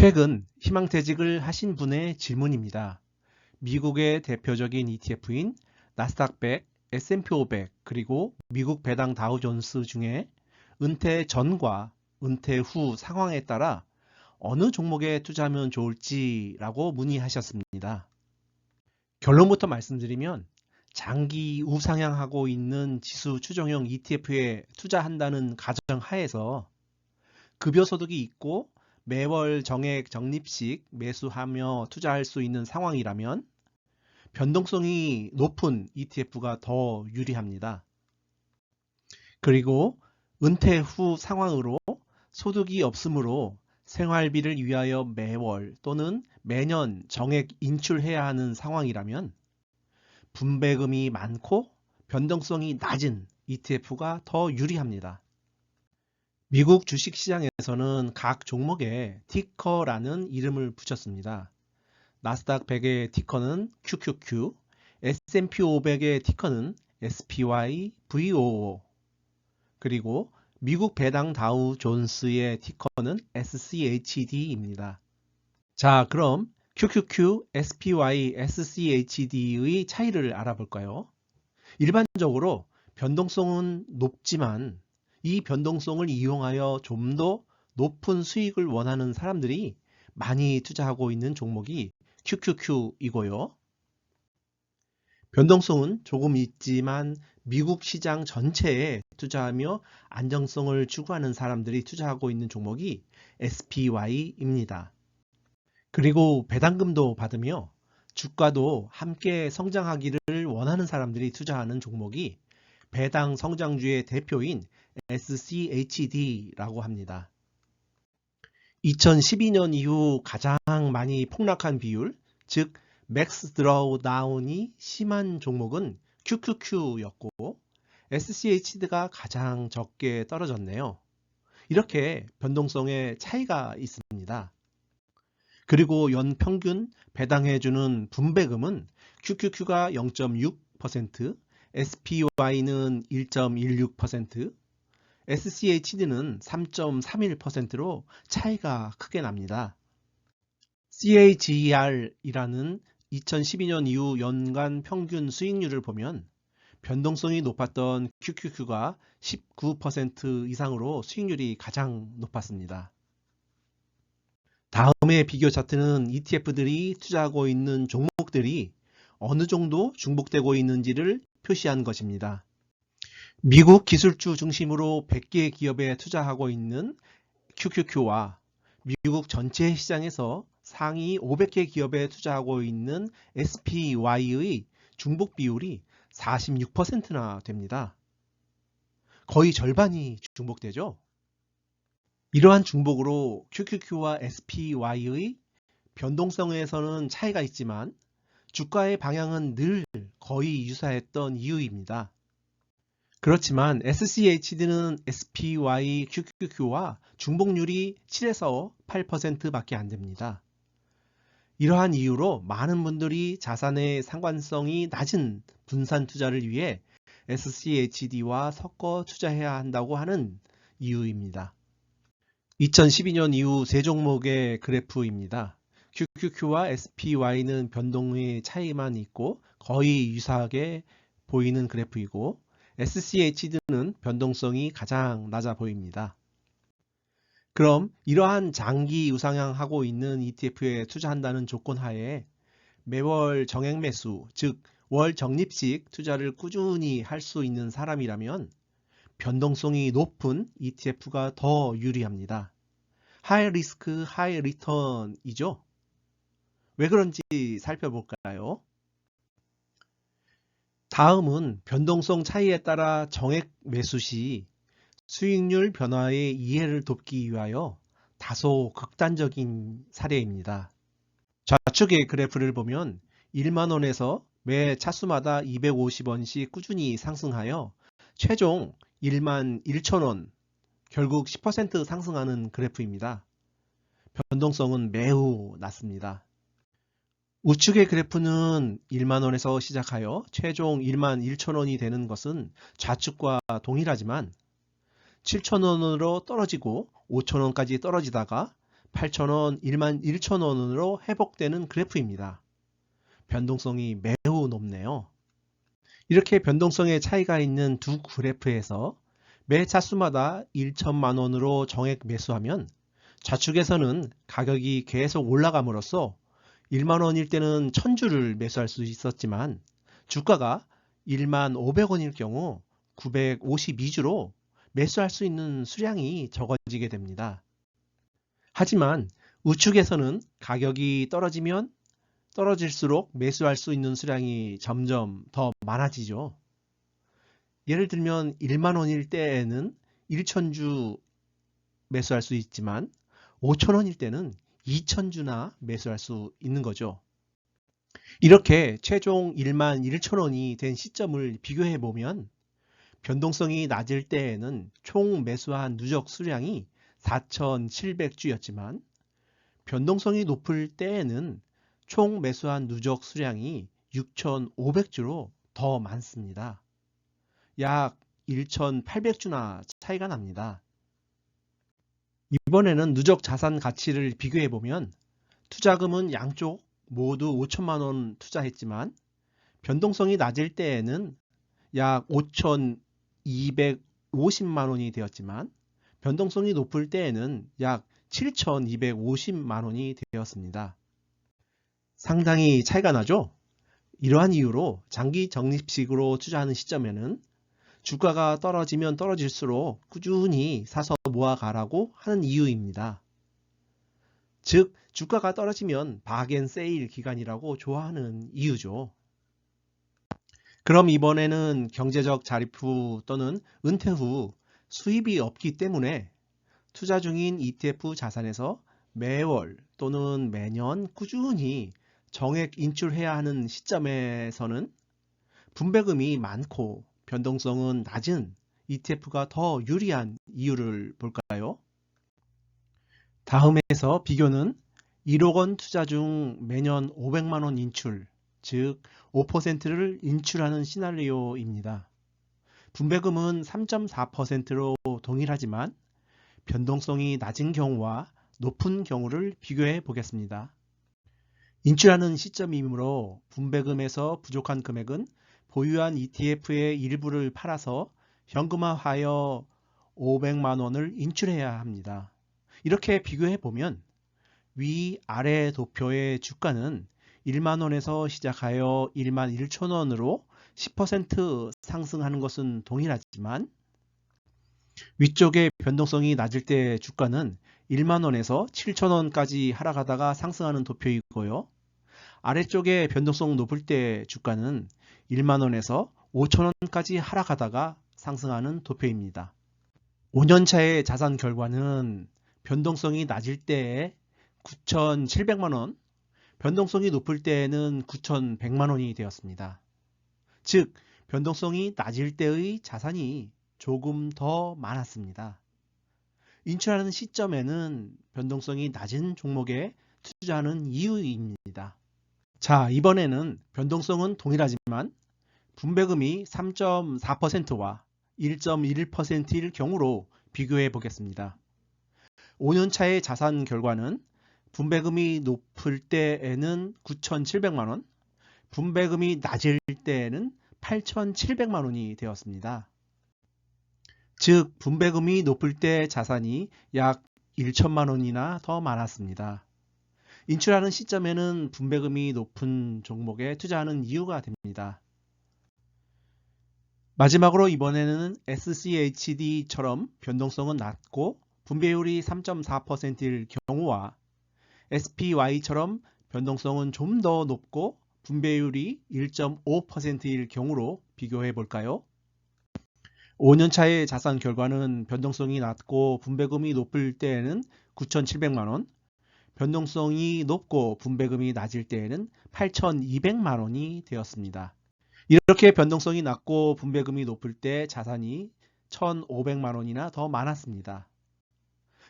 최근 희망퇴직을 하신 분의 질문입니다. 미국의 대표적인 ETF인 나스닥 100, S&P 500 그리고 미국 배당 다우존스 중에 은퇴 전과 은퇴 후 상황에 따라 어느 종목에 투자하면 좋을지라고 문의하셨습니다. 결론부터 말씀드리면 장기 우상향하고 있는 지수 추종형 ETF에 투자한다는 가정 하에서 급여 소득이 있고 매월 정액 적립식 매수하며 투자할 수 있는 상황이라면 변동성이 높은 ETF가 더 유리합니다. 그리고 은퇴 후 상황으로 소득이 없으므로 생활비를 위하여 매월 또는 매년 정액 인출해야 하는 상황이라면 분배금이 많고 변동성이 낮은 ETF가 더 유리합니다. 미국 주식시장에서는 각 종목에 티커라는 이름을 붙였습니다. 나스닥 100의 티커는 QQQ, S&P 500의 티커는 SPY, VOO, 그리고 미국 배당 다우 존스의 티커는 SCHD입니다. 자, 그럼 QQQ, SPY, SCHD의 차이를 알아볼까요? 일반적으로 변동성은 높지만 이 변동성을 이용하여 좀 더 높은 수익을 원하는 사람들이 많이 투자하고 있는 종목이 QQQ이고요. 변동성은 조금 있지만 미국 시장 전체에 투자하며 안정성을 추구하는 사람들이 투자하고 있는 종목이 SPY입니다. 그리고 배당금도 받으며 주가도 함께 성장하기를 원하는 사람들이 투자하는 종목이 배당 성장주의 대표인 SCHD라고 합니다. 2012년 이후 가장 많이 폭락한 비율, 즉 맥스 드로우 다운이 심한 종목은 QQQ였고 SCHD가 가장 적게 떨어졌네요. 이렇게 변동성에 차이가 있습니다. 그리고 연평균 배당해주는 분배금은 QQQ가 0.6%, SPY는 1.16%, SCHD는 3.31%로 차이가 크게 납니다. CAGR이라는 2012년 이후 연간 평균 수익률을 보면 변동성이 높았던 QQQ가 19% 이상으로 수익률이 가장 높았습니다. 다음의 비교 차트는 ETF들이 투자하고 있는 종목들이 어느 정도 중복되고 있는지를 표시한 것입니다. 미국 기술주 중심으로 100개 기업에 투자하고 있는 QQQ와 미국 전체 시장에서 상위 500개 기업에 투자하고 있는 SPY의 중복 비율이 46%나 됩니다. 거의 절반이 중복되죠. 이러한 중복으로 QQQ와 SPY의 변동성에서는 차이가 있지만 주가의 방향은 늘 거의 유사했던 이유입니다. 그렇지만 SCHD는 SPY, QQQ와 중복률이 7에서 8% 밖에 안 됩니다. 이러한 이유로 많은 분들이 자산의 상관성이 낮은 분산 투자를 위해 SCHD와 섞어 투자해야 한다고 하는 이유입니다. 2012년 이후 세 종목의 그래프입니다. QQQ와 SPY는 변동의 차이만 있고 거의 유사하게 보이는 그래프이고 SCHD는 변동성이 가장 낮아 보입니다. 그럼 이러한 장기 우상향하고 있는 ETF에 투자한다는 조건 하에 매월 정액 매수, 즉 월 적립식 투자를 꾸준히 할 수 있는 사람이라면 변동성이 높은 ETF가 더 유리합니다. 하이 리스크, 하이 리턴이죠. 왜 그런지 살펴볼까요? 다음은 변동성 차이에 따라 정액 매수 시 수익률 변화의 이해를 돕기 위하여 다소 극단적인 사례입니다. 좌측의 그래프를 보면 1만원에서 매 차수마다 250원씩 꾸준히 상승하여 최종 1만 1천원 결국 10% 상승하는 그래프입니다. 변동성은 매우 낮습니다. 우측의 그래프는 1만원에서 시작하여 최종 1만 1천원이 되는 것은 좌측과 동일하지만 7천원으로 떨어지고 5천원까지 떨어지다가 8,000원, 1만 1,000원으로 회복되는 그래프입니다. 변동성이 매우 높네요. 이렇게 변동성의 차이가 있는 두 그래프에서 매 차수마다 1천만 원으로 정액 매수하면 좌측에서는 가격이 계속 올라감으로써 1만 원일 때는 1000주를 매수할 수 있었지만 주가가 1만 500원일 경우 952주로 매수할 수 있는 수량이 적어지게 됩니다. 하지만 우측에서는 가격이 떨어지면 떨어질수록 매수할 수 있는 수량이 점점 더 많아지죠. 예를 들면 1만 원일 때에는 1천주 매수할 수 있지만 5천 원일 때는 2천주나 매수할 수 있는 거죠. 이렇게 최종 1만 1천 원이 된 시점을 비교해 보면 변동성이 낮을 때에는 총 매수한 누적 수량이 4,700주였지만 변동성이 높을 때에는 총 매수한 누적 수량이 6,500주로 더 많습니다. 약 1,800주나 차이가 납니다. 이번에는 누적 자산 가치를 비교해 보면 투자금은 양쪽 모두 5천만 원 투자했지만 변동성이 낮을 때에는 약 5,250만 원이 되었지만 변동성이 높을 때에는 약 7,250만 원이 되었습니다. 상당히 차이가 나죠? 이러한 이유로 장기 적립식으로 투자하는 시점에는 주가가 떨어지면 떨어질수록 꾸준히 사서 모아가라고 하는 이유입니다. 즉, 주가가 떨어지면 바겐 세일 기간이라고 좋아하는 이유죠. 그럼 이번에는 경제적 자립 후 또는 은퇴 후 수입이 없기 때문에 투자 중인 ETF 자산에서 매월 또는 매년 꾸준히 정액 인출해야 하는 시점에서는 분배금이 많고 변동성은 낮은 ETF가 더 유리한 이유를 볼까요? 다음에서 비교는 1억 원 투자 중 매년 500만 원 인출, 즉 5%를 인출하는 시나리오입니다. 분배금은 3.4%로 동일하지만 변동성이 낮은 경우와 높은 경우를 비교해 보겠습니다. 인출하는 시점이므로 분배금에서 부족한 금액은 보유한 ETF의 일부를 팔아서 현금화하여 500만 원을 인출해야 합니다. 이렇게 비교해 보면 위 아래 도표의 주가는 1만 원에서 시작하여 1만 1천 원으로 10% 상승하는 것은 동일하지만 위쪽의 변동성이 낮을 때 주가는 1만 원에서 7천 원까지 하락하다가 상승하는 도표이고요. 아래쪽에 변동성 높을 때 주가는 1만 원에서 5천 원까지 하락하다가 상승하는 도표입니다. 5년차의 자산 결과는 변동성이 낮을 때에 9,700만 원, 변동성이 높을 때에는 9,100만 원이 되었습니다. 즉, 변동성이 낮을 때의 자산이 조금 더 많았습니다. 인출하는 시점에는 변동성이 낮은 종목에 투자하는 이유입니다. 자, 이번에는 변동성은 동일하지만 분배금이 3.4%와 1.1%일 경우로 비교해 보겠습니다. 5년차의 자산 결과는 분배금이 높을 때에는 9,700만원, 분배금이 낮을 때에는 8,700만 원이 되었습니다. 즉, 분배금이 높을 때 자산이 약 1천만 원이나 더 많았습니다. 인출하는 시점에는 분배금이 높은 종목에 투자하는 이유가 됩니다. 마지막으로 이번에는 SCHD처럼 변동성은 낮고 분배율이 3.4%일 경우와 SPY처럼 변동성은 좀 더 높고 분배율이 1.5%일 경우로 비교해 볼까요? 5년차의 자산 결과는 변동성이 낮고 분배금이 높을 때에는 9,700만원, 변동성이 높고 분배금이 낮을 때에는 8,200만 원이 되었습니다. 이렇게 변동성이 낮고 분배금이 높을 때 자산이 1,500만 원이나 더 많았습니다.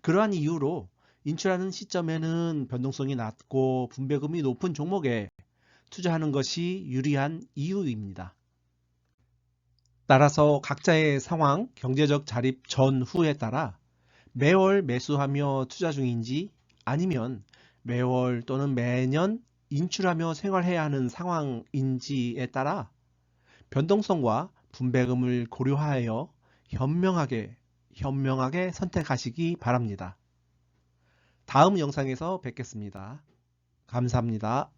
그러한 이유로 인출하는 시점에는 변동성이 낮고 분배금이 높은 종목에 투자하는 것이 유리한 이유입니다. 따라서 각자의 상황, 경제적 자립 전후에 따라 매월 매수하며 투자 중인지 아니면 매월 또는 매년 인출하며 생활해야 하는 상황인지에 따라 변동성과 분배금을 고려하여 현명하게 현명하게 선택하시기 바랍니다. 다음 영상에서 뵙겠습니다. 감사합니다.